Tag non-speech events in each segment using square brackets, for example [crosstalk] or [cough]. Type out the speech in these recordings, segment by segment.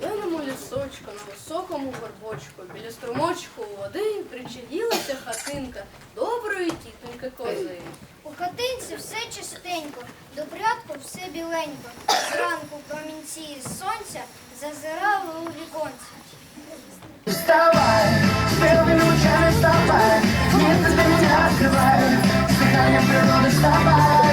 зеленому лісочку, на високому горбочку, біля струмочку у води причаїлася хатинка доброї тітоньки кози. У хатинці все чистенько, до порядку все біленько. Зранку промінці із сонця зазирали у віконце. Вставай, белыми лучами вставай, Небо для меня открывай, С дыханием природы вставай, вставай,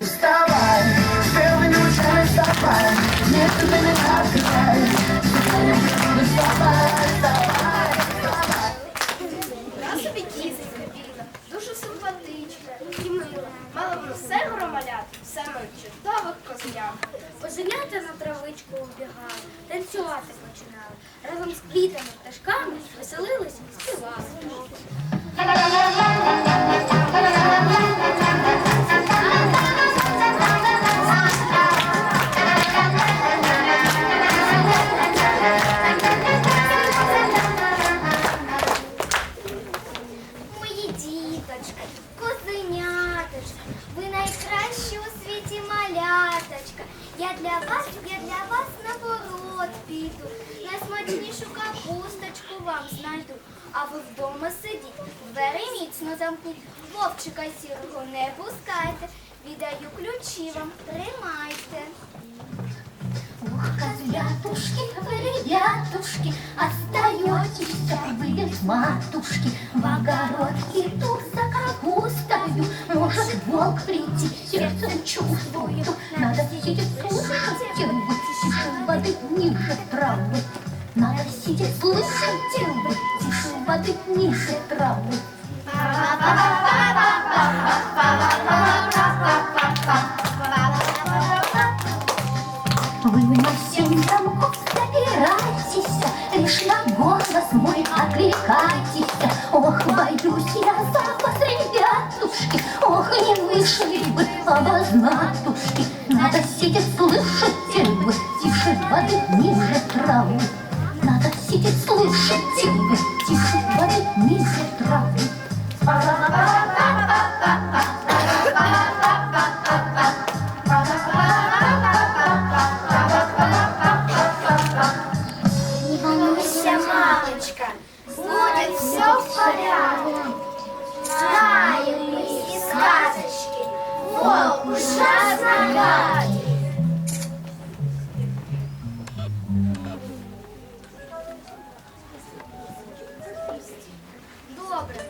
Вставай, с белыми лучами вставай, Небо для меня открывай, С дыханием природы вставай, вставай, вставай. На собі кізочка біла, дуже симпатична і мила. Мала б все громалят, саме чудових козенят. Козенята на травичку убігали, танцювати починали. Разом з квітами, пташками веселилися, співали. Козлятушки, вы, ребятушки, Остаетесь вы без матушки. В огород иду за капустою Может волк прийти, сердцем чувствую. Надо сидеть слушайте вы Тише воды ниже травы. Надо сидеть слушайте вы Тише воды ниже травы собирайтесь, Лишь на голос мой откликайтесь. Ох, боюсь я за вас, ребятушки, Ох, не вышли бы обознатушки. Надо сидеть, слышите вы, Тише воды ниже травы. Надо сидеть, слышите вы, порядке. Знаем мы гадкий. Добре,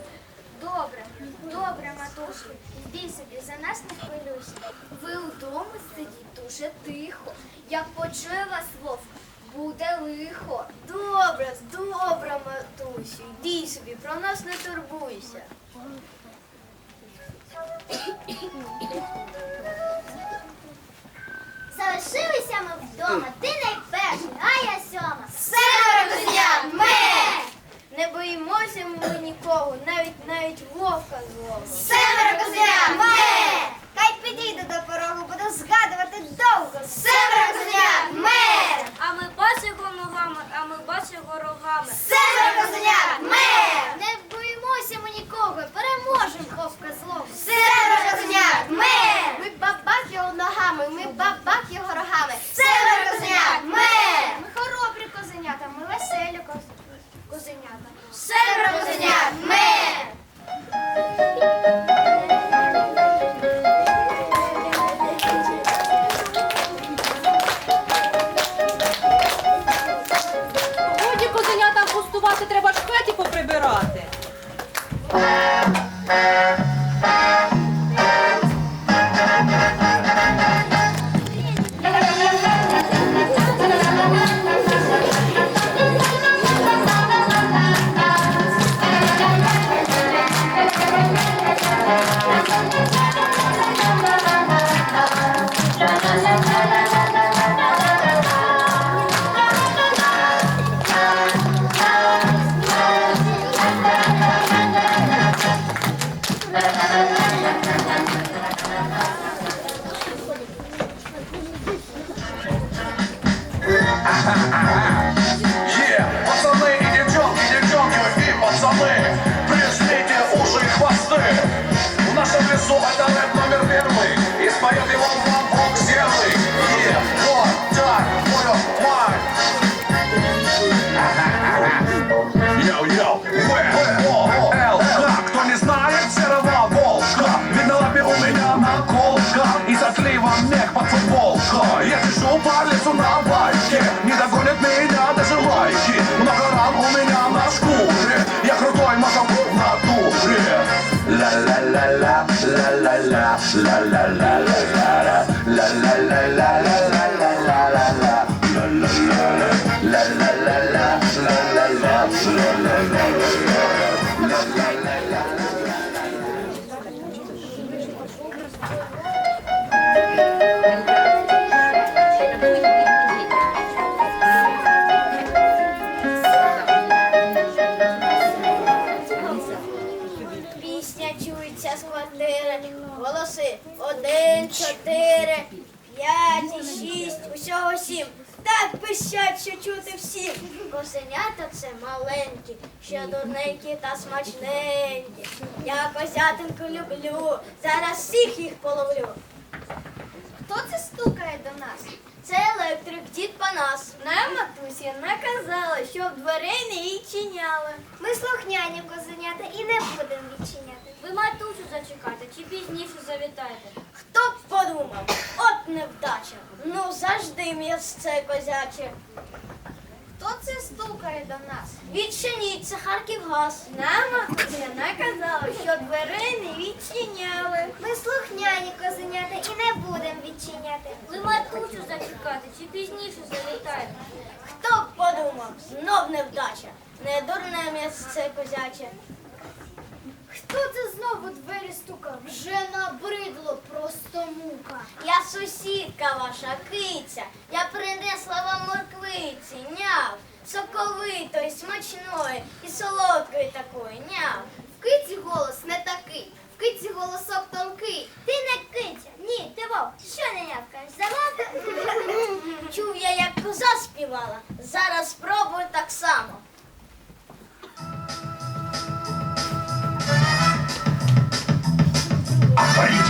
добре, добре, матушки, йди собі, за нас не хвилюйся. Ви вдома сидіть дуже тихо. Як почує вас вовк, буде лихо. Добре, добре, матусю, йди собі, про нас не турбуйся. Залишилися ми вдома, ти найперший, а я сьома. Семеро козенят, ме! Не боїмося ми нікого, навіть навіть вовка злого. Семеро козенят, ме! Хай підійду до порогу, буду згадувати довго. Семеро козенят, ме! А ми його ногами, а ми бач ворогами. рогами. Семеро козенят, ме! Не боїмося ми нікого, переможемо вовка злом. Семеро козенят, ha ha ha made up. Голоси один, чотири, п'ять шість, усього сім. Так пищать, що чути всім. Козенята це маленькі, ще дурненькі та смачненькі. Я козятинку люблю, зараз всіх їх половлю. Хто це стукає до нас? Це електрик, дід Панас. Нам матуся наказала, щоб дверей не відчиняли. Ми слухняні козенята і не будемо відчиняти. Ви матусю зачекайте чи пізніше завітайте. Хто б подумав? От невдача. Ну завжди місце козяче. Хто це стукає до нас? Відчиніть, це Харківгаз. Нам матуся наказала, що дверей не відчиняли. Ми слухняні козенята і не будемо відчиняти. Ви матусю зачекайте чи пізніше завітайте. Хто б подумав? Знов невдача. Не дурне місце козяче. Хто це знову двері стукав? Вже набридло просто мука. Я сусідка ваша киця. Я принесла вам морквиці, няв. Соковитої, смачної і солодкої такої, няв. В киці голос не такий, в киці голосок тонкий. Ти не киця, ні, ти вовк. Що не нявкаєш? Забавка? [laughs] Чув я, як коза співала. Зараз спробую так само.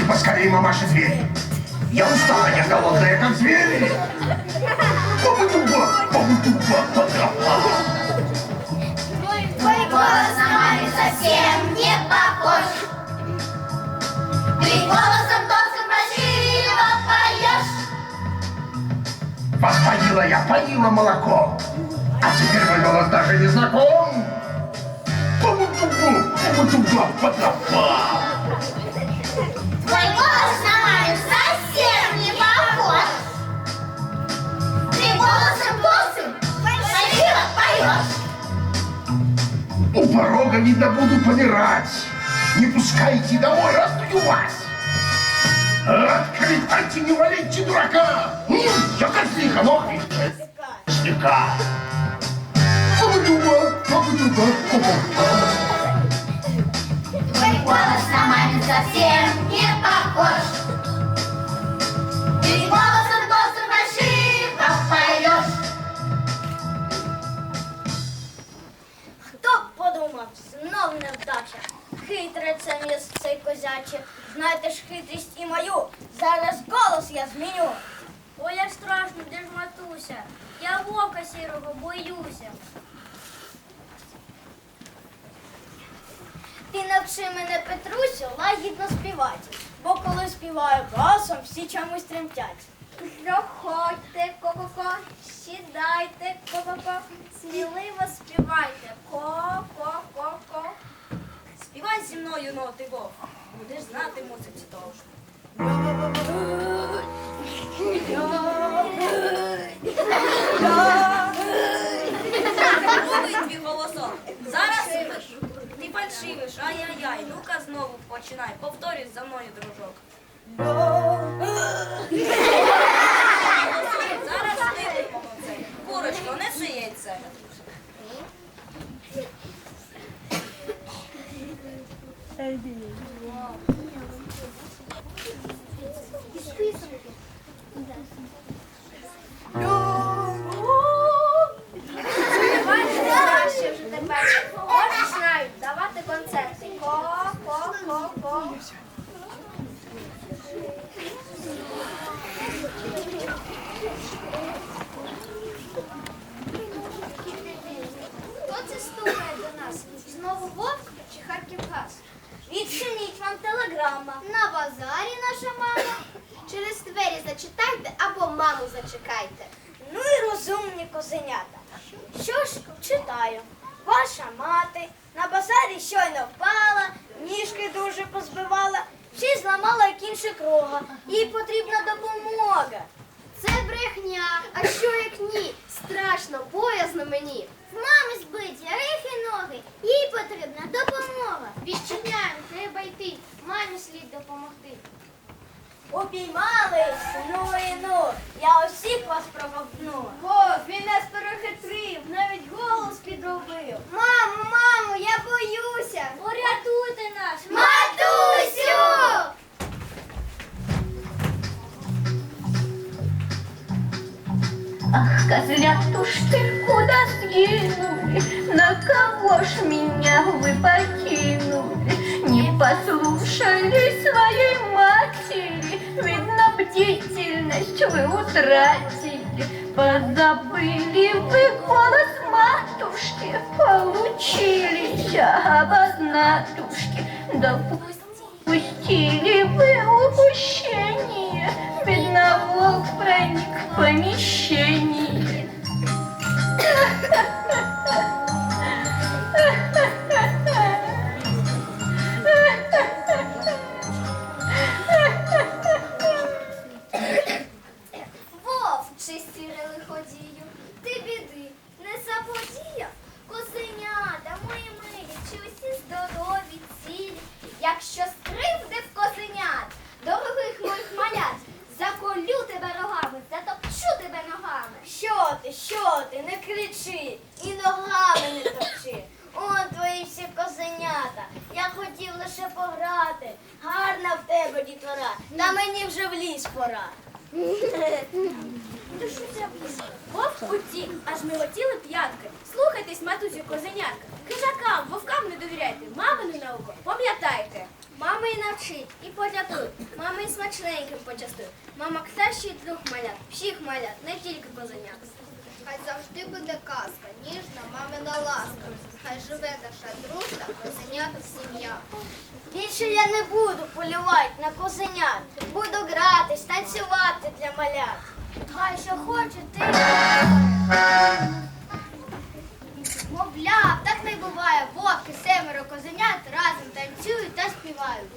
Отворите поскорее, мамаша, дверь. Я устала, я голодная, как зверь. Бабу-дуба, бабу-дуба, подрапа. Твой голос на маме совсем не похож. Ты голосом тонким красиво поешь. Вас поила я, поила молоко. А теперь мой голос даже не знаком. Бабу-дуба, бабу-дуба, подрапа. Твой поешь. У порога, видно, буду помирать. Не пускайте домой, раздую вас. Открывайте, не валяйте дурака. Я козлиха, мокрый. Снега. Бабу-дуба, бабу-дуба, бабу-дуба. Твой голос на маме совсем не похож. Хитре це місце козяче. Знаєте ж хитрість і мою. Зараз голос я зміню. Ой, як страшно, де ж матуся? Я вовка сірого боюся. Ти навчи мене, Петрусю, лагідно співати. Бо коли співаю басом, всі чомусь тремтять. Проходьте, ко-ко-ко, сідайте, ко-ко-ко, сміливо співайте. Ко-ко-ко-ко. Мною ноти вовк. Будеш знати того ж. Новий твій голосок. Зараз ти фальшивиш, ай-яй-яй. Ну-ка знову починай. Повторюй за мною, дружок. Зараз ти молодцей. Курочко, неси яйце. Elbini. мама, на базарі наша мама. Через двері зачитайте або маму зачекайте. Ну і розумні козенята. Що ж читаю? Ваша мати на базарі щойно впала, ніжки дуже позбивала, ще зламала кінчик рога. Їй потрібна допомога. Це брехня. А що як ні? Страшно, боязно мені. В мами збиті рихи ноги. Їй потрібна допомога. Відчиняємо, треба йти. Мамі слід допомогти. Обіймали, ну і ну, я усіх вас проковтну. О, він нас перехитрив, навіть голос підробив. Мамо, мамо, я боюся. Порятуйте нас! Матусю! Ах, козлятушки, куда сгинули? На кого ж меня вы покинули? Не послушали своей матери, Видно, бдительность вы утратили. Позабыли вы голос матушки, Получились обознатушки, Допустили вы упущение, Видно, праздник проник козенятка. Хижакам, вовкам не довіряйте, мамину науку пам'ятайте. Мама і навчить, і порятуй. Мама і смачненьким почастуй. Мама кращий друг малят, всіх малят, не тільки козенят. Хай завжди буде казка, ніжна мамина ласка. Хай живе наша дружна, козенята сім'я. Більше я не буду полювати на козенят. Буду гратись, танцювати для малят. Хай що хоче ти. Мовляв, так не буває. Вовки, семеро козенят разом танцюють та співають.